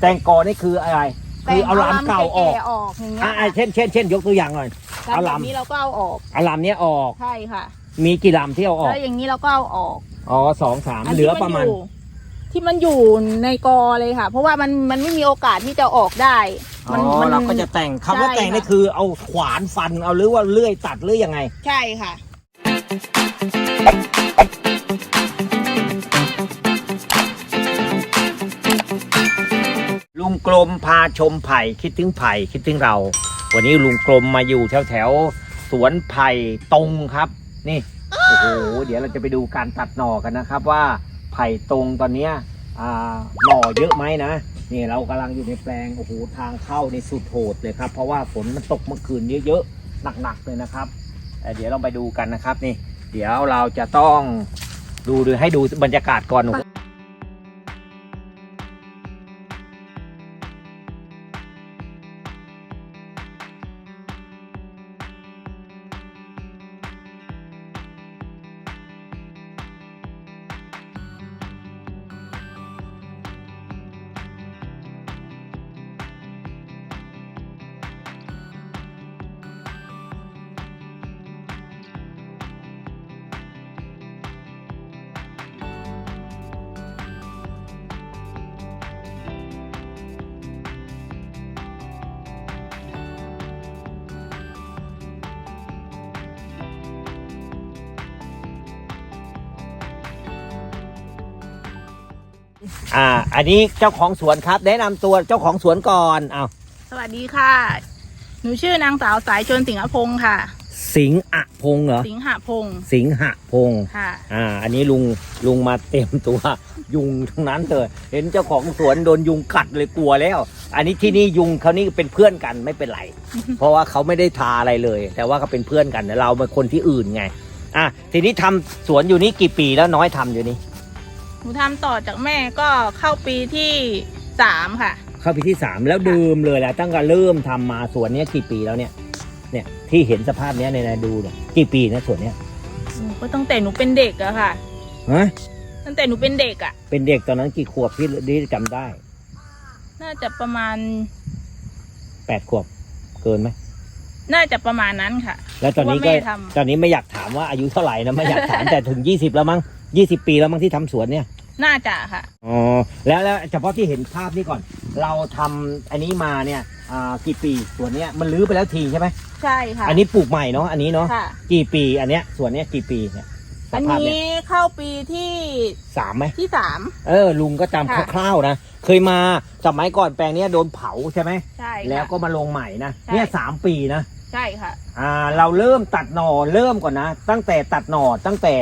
แตงกอนี่คืออะไร คือเอาลำเก่าออกแๆออกอย่างเงี้ยอ่าค่ะเช่นเช่นเช่นยกตัวอย่างหน่อย แล้วเอาแบลำบนี้เราก็เอาออกเอาลำเนี้ยออก ใช่ค่ะมีกี่ลำที่เอาออก แล้วอย่างนี้เราก็เอาออกอ๋อสองสามนเหลือประมาณที่นอยู่ที่มันอยู่ในกอเลยค่ะ เพราะว่ามันมันไม่มีโอกาสที่จะออกได้ อ๋มั อเราก็จะแต่งคำว่าใช่แต่งนี่ค่ะ คือเอาขวานฟันเอาหรือว่าเลื่อยตัดหรือยังไง ใช่ค่ะ ลุงกลมพาชมไผ่คิดถึงไผ่คิดถึงเรา วันนี้ลุงกลมมาอยู่แถวแถวสวนไผ่ตรงครับ นี่โอ้โหเดี๋ยวเราจะไปดูการตัดหน่อกันนะครับ ว่าไผ่ตรงตอนเนี้ยหน่อเยอะไหมนะนี่เรากำลังอยู่ในแปลงโอ้โหทางเข้าในสุดโหดเลยครับ เพราะว่าฝนมันตกเมื่อคืนเยอะๆหนักๆเลยนะครับเอ่อเดี๋ยวเราไปดูกันนะครับนี่ เดี๋ยวเราจะต้องดูดูให้ดูบรรยากาศก่อน อ่า อันนี้เจ้าของสวนครับ แนะนำตัวเจ้าของสวนก่อนอ้าวสวัสดีค่ะ หนูชื่อนางสาวสายชนสิงหพงศ์ค่ะ สิงอะพงษ์เหรอ สิงหพงศ์สิงหะพงษ์ค่ะ อ่า อันนี้ลุงลุงมาเต็มตัว ยุงทั้งนั้นเลยเห็นเจ้าของสวนโดนยุงกัดเลยกลัวแล้ว อันนี้ที่นี่ยุงเขานี่เป็นเพื่อนกันไม่เป็นไร เพราะว่าเขาไม่ได้ทาอะไรเลย แต่ว่าเขาเป็นเพื่อนกันแต่เราเป็นคนที่อื่นไง อะทีนี้ทำสวนอยู่นี่กี่ปีแล้วน้อยทำอยู่นี่ หนูทำต่อจากแม่ก็เข้าปีที่สามค่ะ เข้าปีที่สามแล้วเดิมเลยแหละตั้งแต่เริ่มทำมาสวนเนี้ยกี่ปีแล้วเนี่ยเนี่ยที่เห็นสภาพเนี้ยในยดูเนี่ยกี่ปีนะสวนเนี้ยหนูก็ตั้งแต่หนูเป็นเด็กอะค่ะ ฮะตั้งแต่หนูเป็นเด็กอะเป็นเด็กตอนนั้นกี่ขวบที่ที่จำได้น่าจะประมาณ แปดขวบเกินไหมน่าจะประมาณนั้นค่ะ แล้วตอนนี้เพก็ราะว่าแม่ทำ ตอนนี้ไม่อยากถามว่าอายุเท่าไหร่นะไม่อยากถามแต่ถึงยี่สิบแล้วมั้ง ยี่สิบปีแล้วมั้งที่ทำสวนเนี่ย น่าจะค่ะ อ๋อ แล้วแล้วเฉพาะที่เห็นภาพนี้ก่อน เราทำอันนี้มาเนี่ยอ่ากี่ปีสวนเนี้ยมันรื้อไปแล้วทีใช่ไหมใช่ค่ะอันนี้ปลูกใหม่เนาะอันนี้เนาะค่ะ กี่ปีอันเนี้ยสวนเนี้ยกี่ปีเนี่ยสอันภาพเนี้ยนี้เข้าปีที่สามไหมที่สาม เออลุงก็จำค่ะ คร่าวๆนะเคยมาสมัยก่อนแปลงเนี้ยโดนเผาใช่ไหมใช่แล้วค่ะก็มาลงใหม่นะใช่ เนี่ยสามปีนะ ใช่ค่ะ อ่าเราเริ่มตัดหน่อเริ่มก่อนนะ ตั้งแต่ตัดหน่อตั้งแต่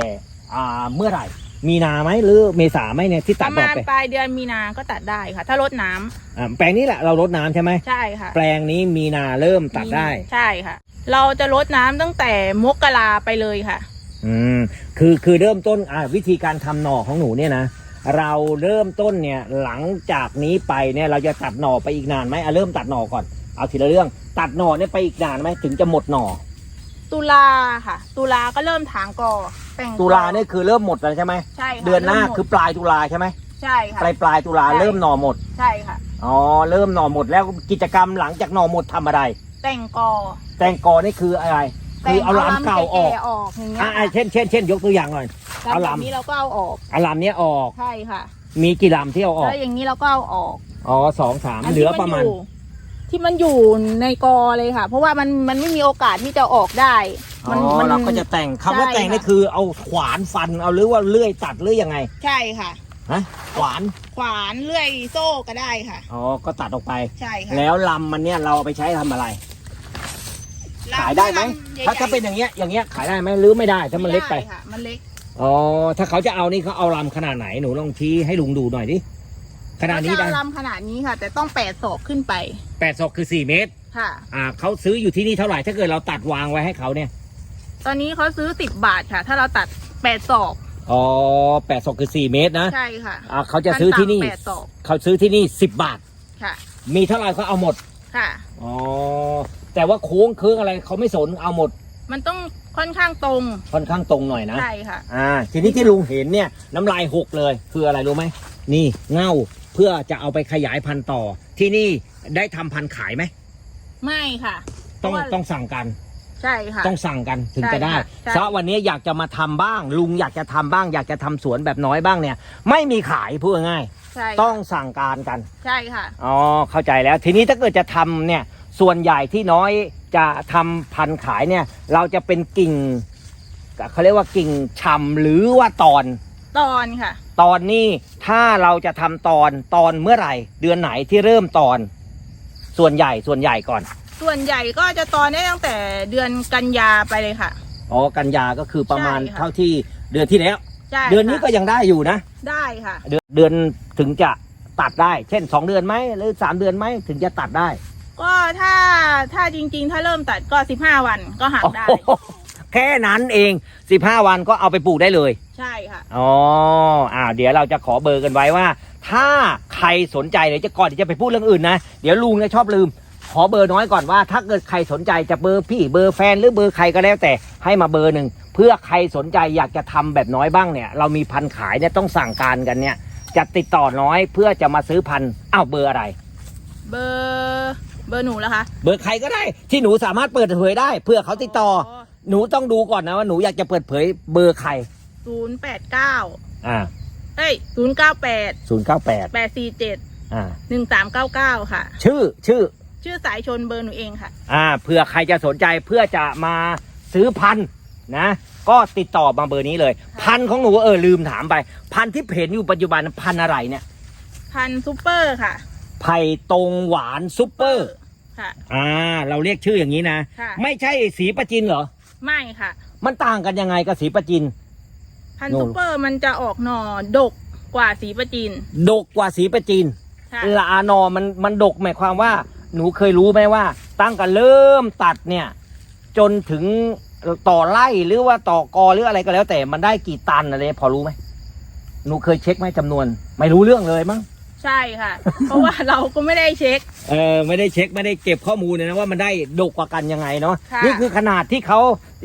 อ่าเมื่อไหร่ มีนาไหมหรือเมษาไหมเนี่ยที่ปตัดระหน่อมาณไปปลายเดือนมีนาก็ตัดได้ค่ะ ถ้ารดน้ำอ่าแปลงนี้แหละเราลดน้ำใช่ไหมใช่ค่ะแปลงนี้มีนาเริ่มตัดได้ ใช่ค่ะ เราจะรดน้ำตั้งแต่มกราไปเลยค่ะ อืมคือคือเริ่มต้นอ่าวิธีการทำหน่อของหนูเนี่ยนะเราเริ่มต้นเนี่ยหลังจากนี้ไปเนี่ยเราจะตัดหน่อไปอีกนานไหมอะเริ่มตัดหน่อก่อนเอาทีละเรื่อง ตัดหน่อเนี่ยไปอีกนานไหมถึงจะหมดหน่อตุลาค่ะ ตุลาก็เริ่มถางกอ แต่งกอตุลาเนี่ยคือเริ่มหมดแล้วใช่ไหมใช่ค่ะเดือนหน้าริ่มมดคือปลายตุลาใช่ไหมใช่ค่ะ ปลายปลายตุลาใช่ เริ่มหน่อหมดใช่ค่ะ อ๋อเริ่มหน่อหมดแล้วกิจกรรมหลังจากหน่อหมดทำอะไร แต่งกอแตงกอนี่คืออะไรคือเอาลำเก่าออกแๆออกอย่างเงี้ยอ่าค่ะเช่นเช่นเช่นยกตัวอย่างหน่อย แล้วเอาแบบลำนี้เราก็เอาออกเอาลำเนี้ยออกใช่ค่ะมีกี่ลำที่เอาออกแล้วอย่างนี้เราก็เอาออกอ๋อสองสามนเหลืที่อประมาณ ยู่ที่มันอยู่ในกอเลยค่ะ เพราะว่ามันมันไม่มีโอกาสที่จะออกได้ อ๋มัอเราก็จะแต่งคำว่าใช่แต่งนี่ค่ะ คือเอาขวานฟันเอาหรือว่าเลื่อยตัดหรือยังไงใช่ค่ะ ฮะขวานขวานเลื่อยโซ่ก็ได้ค่ะ อ๋อก็ตัดออกไป ใช่ค่ะแล้วลำมันเนี่ยเราเอาไปใช้ทำอะไรแล้วขายได้ไหมลำใญ่ๆถ้าถ้าเป็นอย่างเงี้ยอย่างเงี้ยขายได้ไหมหรือไม่ได้ถ้ามันเล็กไปด้ค่ะมันเล็กอ๋อถ้าเขาจะเอานี่เขาเอาลำขนาดไหนหนูลองชี้ให้ลุงดูหน่อยดิขนาดนี้เขจะได้เอลำขนาดนี้ค่ะ แต่ต้องแปดศอกขึ้นไปแปดศอกคือสี่เมตร ค่ะ อ่าเขาซื้ออยู่ที่นี่เท่าไหร่ถ้าเกิดเราตัดวางไว้ให้เขาเนี่ย ตอนนี้เขาซื้อสิบบาทค่ะ ถ้าเราตัดแปดศอกอ๋อแปดศอกคือสี่เมตรนะใช่ค่ะอ่าเขาจะซื้อที่นี่ขั้ต่ำแปดศอกเขาซื้อที่นี่สิบบาท ค่ะ มีเท่าไหร่เขาเอาหมดค่ะ อ๋อแต่ว่าโค้งเคืองอะไรเขาไม่สนเอาหมดมันต้องค่อนข้างตรงค่อนข้างตรงหน่อยนะ ใช่ค่ะ อ่าทีนี้ที่ลุงเห็นเนี่ยน้ำลายหกเลยคืออะไรรู้ไหมนี่เง่าพื่อจะเอาไปขยายพันธุ์ต่อ ที่นี่ได้ทำพันธุ์ขายไหมไม่ค่ะ ต้องเพราะว่า ต้องสั่งกัน ใช่ค่ะ ต้องสั่งกันถึงใช่จะได้ค่ะใช่เพราะวันนี้อยากจะมาทำบ้าง ลุงอยากจะทำบ้าง อยากจะทำสวนแบบน้อยบ้างเนี่ย ไม่มีขายพูดง่ายใช่ๆต้องสั่งการกัน ใช่ค่ะ อ๋อเข้าใจแล้วทีนี้ถ้าเกิดจะทำเนี่ยส่วนใหญ่ที่น้อยจะทำพันธุ์ขายเนี่ย เราจะเป็นกิ่งเขาเรียกว่ากิ่งชำหรือว่าตอนตอนค่ะ ตอนนี้ถ้าเราจะทำตอนตอนเมื่อไหร่ เดือนไหนที่เริ่มตอน ส่วนใหญ่ส่วนใหญ่ก่อน ส่วนใหญ่ก็จะตอนได้ตั้งแต่เดือนกันยาไปเลยค่ะ อ๋อกันยาก็คือประมาณใช่ค่ะ เท่าที่เดือนที่แล้ว ใช่เดือนนี้ก็ค่ะยังได้อยู่นะ ได้ค่ะ เดือนเดือนถึงจะตัดได้ เช่น 2 เดือนไหมหรือ 3 เดือนไหมถึงจะตัดได้ก็ถ้าถ้าจริง ๆ ถ้าเริ่มตัดก็สิบห้าวันก็หักได้โอ้โหแค่นั้นเอง 15 วันก็เอาไปปลูกได้เลย ใช่ค่ะ อ๋ออ่าเดี๋ยวเราจะขอเบอร์กันไว้ว่า ถ้าใครสนใจเดี๋ยวจะก่อนที่จะไปพูดเรื่องอื่นนะ เดี๋ยวลุงเนี่ยชอบลืม ขอเบอร์น้อยก่อนว่าถ้าเกิดใครสนใจจะเบอร์พี่เบอร์แฟนหรือเบอร์ใครก็แล้วแต่ให้มาเบอร์หนึ่งเพื่อใครสนใจอยากจะทำแบบน้อยบ้างเนี่ย เรามีพันธุ์ขายเนี่ยต้องสั่งการกันเนี่ย จะติดต่อน้อยเพื่อจะมาซื้อพันธุ์อ้าวเบอร์อะไร เบอร์เบอร์หนูแล้วคะเบอร์ใครก็ได้ที่หนูสามารถเปิดเผยได้เพื่อเขาติดต่อ หนูต้องดูก่อนนะว่าหนูอยากจะเปิดเผยเบอร์ใครศูนย์แปดเก้าอ่าเอ้ยศูนย์เก้าแปดศูนย์เก้าแปดแปดสี่เจ็ดอ่าหนึ่งสามเก้าเก้าค่ะ ชื่อชื่อ ชื่อสายชนเบอร์หนูเองค่ะ อ่าเผื่อใครจะสนใจเพื่อจะมาซื้อพันธุ์นะ ก็ติดต่อมาเบอร์นี้เลย พันธุ์ของหนูเออลืมถามไป พันธุ์ที่เห็นอยู่ปัจจุบันพันธุ์อะไรเนี่ย พันซูเปอร์ค่ะ ไผ่ตรงหวานซุปเปอร์ ค่ะ อ่า เราเรียกชื่ออย่างนี้นะ ค่ะ ไม่ใช่สีประจินเหรอ ไม่ค่ะ มันต่างกันยังไงกับสีประจิน พันโน่ ซูเปอร์มันจะออกหน่อดกกว่าสีประจิน ดกกว่าสีประจิน ค่ะละอานอมันมันดกหมายความว่า หนูเคยรู้ไหมว่า ตั้งแต่เริ่มตัดเนี่ย จนถึงต่อไร่หรือว่าต่อกอหรืออะไรก็แล้ว แต่มันได้กี่ตันอะไรพอรู้ไหมหนูเคยเช็คไหมจำนวน ไม่รู้เรื่องเลยมั้งใช่ค่ะ เพราะว่าเราก็ไม่ได้เช็ค เออไม่ได้เช็คไม่ได้เก็บข้อมูลเลยนะว่ามันได้ดกกว่ากันยังไงเนาะค่ะนี่คือขนาดที่เขา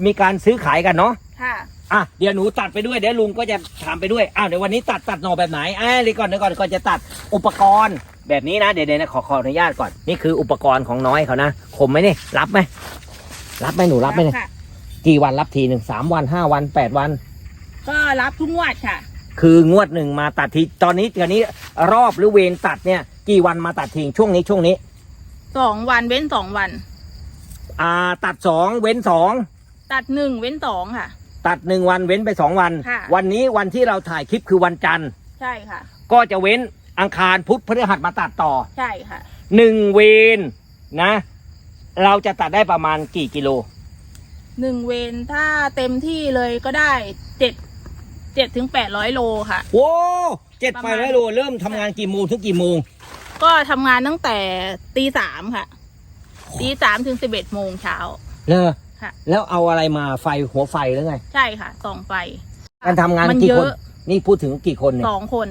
มีการซื้อขายกันเนาะค่ะ อะเดี๋ยวหนูตัดไปด้วยเดี๋ยวลุงก็จะถามไปด้วยอ้าวเดี๋ยววันนี้ตัดตัดหน่อแบบไหนอ่าเดี๋ยวก่อนเดี๋ยวก่อนก่อนจะตัดอุปกรณ์แบบนี้นะเดี๋ยวเดี๋ยวนะขอขออนุญาตก่อนนี่คืออุปกรณ์ของน้อยเขานะคมไหมนี่รับไหมรับไหมหนูรับไหมเนี่ยค่ะ กี่วันรับทีหนึ่งสามวันห้าวันแปดวัน ก็รับทุกงวดค่ะ คืองวดหนึ่งมาตัดทีตอนนี้ตอนนี้รอบหรือเวรตัดเนี่ย กี่วันมาตัดทีช่วงนี้ช่วงนี้ สองวันเว้นสองวัน อ่าตัดสองเว้นสองตัดหนึ่งเว้นสองค่ะ ตัดหนึ่งวันเว้นไปสองวัน ค่ะ วันนี้วันที่เราถ่ายคลิปคือวันจันทร์ ใช่ค่ะ ก็จะเว้นอังคารพุธพฤหัสมาตัดต่อใช่ค่ะ หนึ่งเวนนะ เราจะตัดได้ประมาณกี่กิโล หนึ่งเวนถ้าเต็มที่เลยก็ได้เจ็ดเจ็ดถึงแปดร้อยโลค่ะโอ้เจ็ดประไปมาณ ร้อยโลเริ่มทำงานกี่โมงถึงกี่โมง ก็ทำงานตั้งแต่ตีสามค่ะตีสามถึงสิบเอ็ดโมงเช้า เลอ ค่ะ แล้วเอาอะไรมาไฟหัวไฟหรือไง ใช่ค่ะสองไฟการทำงานมันกี่เยคนอะนี่พูดถึงกี่คนเนี่ยสองคน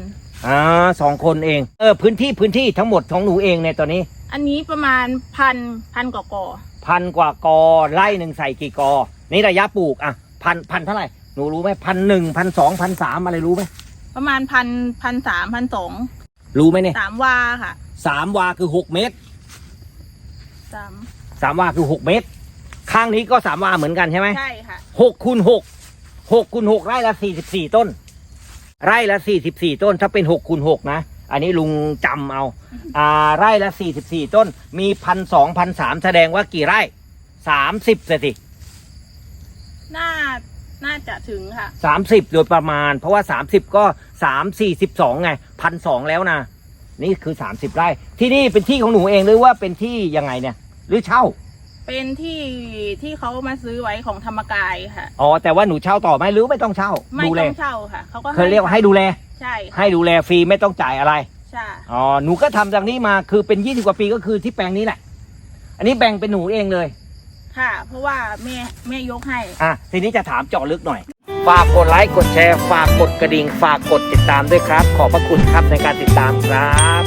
อ่าสองคนเองเออพื้นที่พื้นที่ทั้งหมดของหนูเองเนี่ยตอนนี้ อันนี้ประมาณพันพันกว่ากอพันกว่ากอไร่หนึ่งใส่กี่กอ นี่ระยะปลูกอะพันพันเท่าไหร่หนูรู้ไหมพันหนึ่งพันสองพันสามอะไรรู้ไหมประมาณพันพันสามพันสองรู้ไหมเนี่ยสามวาค่ะสามวาคือหกเมตรสามสามวาคือหกเมตร ข้างนี้ก็สามวาเหมือนกันใช่ไหมใช่ค่ะหกคูณหกหกคูณหกไร่ละสี่สิบสี่ต้น ไร่ละสี่สิบสี่ต้น ถ้าเป็นหกคูณหกนะ อันนี้ลุงจำเอาอ่าไร่ละสี่สิบสี่ต้น มีพันสองพันสามแสดงว่ากี่ไร่สามสิบสิน่าน่าจะถึงค่ะสามสิบโดยประมาณ เพราะว่าสามสิบก็สามสี่สิบสองไงพันสองแล้วนะนี่คือสามสิบไร่ ที่นี่เป็นที่ของหนูเองหรือว่าเป็นที่ยังไงเนี่ย หรือเช่า เป็นที่ที่เขามาซื้อไว้ของธรรมกายค่ะ อ๋อแต่ว่าหนูเช่าต่อไหมหรือไม่ต้องเช่าไม่ดูแลต้องเช่าค่ะเขาก็เคยเรียกว่าให้ดูแล ใช่ค่ะให้ดูแลฟรีไม่ต้องจ่ายอะไรใช่อ๋อหนูก็ทำจากนี้มาคือเป็นยี่สิบกว่าปีก็คือที่แปลงนี้แหละ อันนี้แบ่งเป็นหนูเองเลย ค่ะ เพราะว่าแม่แม่ยกให้ อะทีนี้จะถามเจาะลึกหน่อย ฝากกดไลค์กดแชร์ฝากกดกระดิ่งฝากกดติดตามด้วยครับ ขอบพระคุณครับในการติดตามครับ